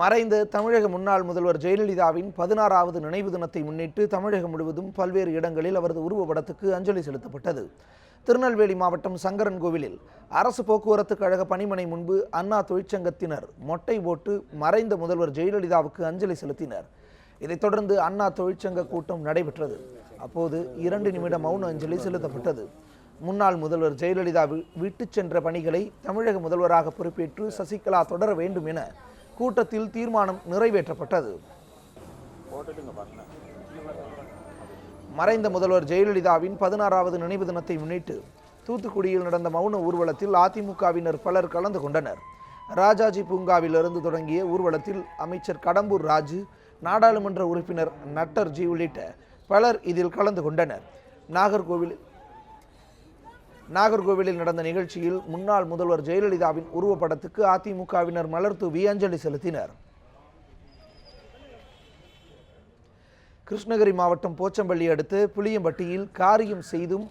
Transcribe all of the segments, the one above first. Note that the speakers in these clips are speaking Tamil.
மறைந்த தமிழக முன்னாள் முதல்வர் ஜெயலலிதாவின் பதினாறாவது நினைவு தினத்தை முன்னிட்டு தமிழகம் முழுவதும் பல்வேறு இடங்களில் அவரது உருவப்படத்துக்கு அஞ்சலி செலுத்தப்பட்டது. திருநெல்வேலி மாவட்டம் சங்கரன் கோவிலில் அரசு போக்குவரத்து கழக பணிமனை முன்பு அண்ணா தொழிற்சங்கத்தினர் மொட்டை போட்டு மறைந்த முதல்வர் ஜெயலலிதாவுக்கு அஞ்சலி செலுத்தினர். இதைத் தொடர்ந்து அண்ணா தொழிற்சங்க கூட்டம் நடைபெற்றது. அப்போது இரண்டு நிமிட மௌன அஞ்சலி செலுத்தப்பட்டது. முன்னாள் முதல்வர் ஜெயலலிதா விட்டுச் சென்ற பணிகளை தமிழக முதல்வராக பொறுப்பேற்று சசிகலா தொடர வேண்டும் என கூட்டத்தில் தீர்மானம் நிறைவேற்றப்பட்டது. மறைந்த முதல்வர் ஜெயலலிதாவின் பதினாறாவது நினைவு தினத்தை முன்னிட்டு தூத்துக்குடியில் நடந்த மௌன ஊர்வலத்தில் அதிமுகவினர் பலர் கலந்து கொண்டனர். ராஜாஜி பூங்காவிலிருந்து தொடங்கிய ஊர்வலத்தில் அமைச்சர் கடம்பூர் ராஜு நாடாளுமன்ற உறுப்பினர் நட்டர்ஜி உள்ளிட்ட பலர் இதில் கலந்து கொண்டனர். நாகர்கோவில் நாகர்கோவிலில் நடந்த நிகழ்ச்சியில் முன்னாள் முதல்வர் ஜெயலலிதாவின் உருவப்படத்துக்கு அதிமுகவினர் மலர் தூவி அஞ்சலி செலுத்தினர். கிருஷ்ணகிரி மாவட்டம் போச்சம்பள்ளி அடுத்து புளியம்பட்டியில் காரியம் செய்தும்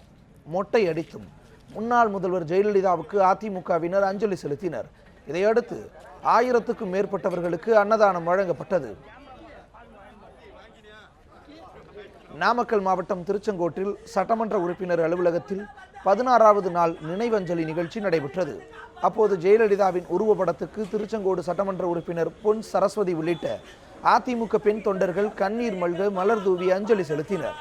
மொட்டை அடித்தும் முன்னாள் முதல்வர் ஜெயலலிதாவுக்கு அதிமுகவினர் அஞ்சலி செலுத்தினர். இதையடுத்து ஆயிரத்துக்கும் மேற்பட்டவர்களுக்கு அன்னதானம் வழங்கப்பட்டது. நாமக்கல் மாவட்டம் திருச்செங்கோட்டில் சட்டமன்ற உறுப்பினர் அலுவலகத்தில் பதினாறாவது நாள் நினைவஞ்சலி நிகழ்ச்சி நடைபெற்றது. அப்போது ஜெயலலிதாவின் உருவப்படத்துக்கு திருச்செங்கோடு சட்டமன்ற உறுப்பினர் பொன் சரஸ்வதி உள்ளிட்ட அதிமுக பெண் தொண்டர்கள் கண்ணீர் மல்க மலர் தூவி அஞ்சலி செலுத்தினர்.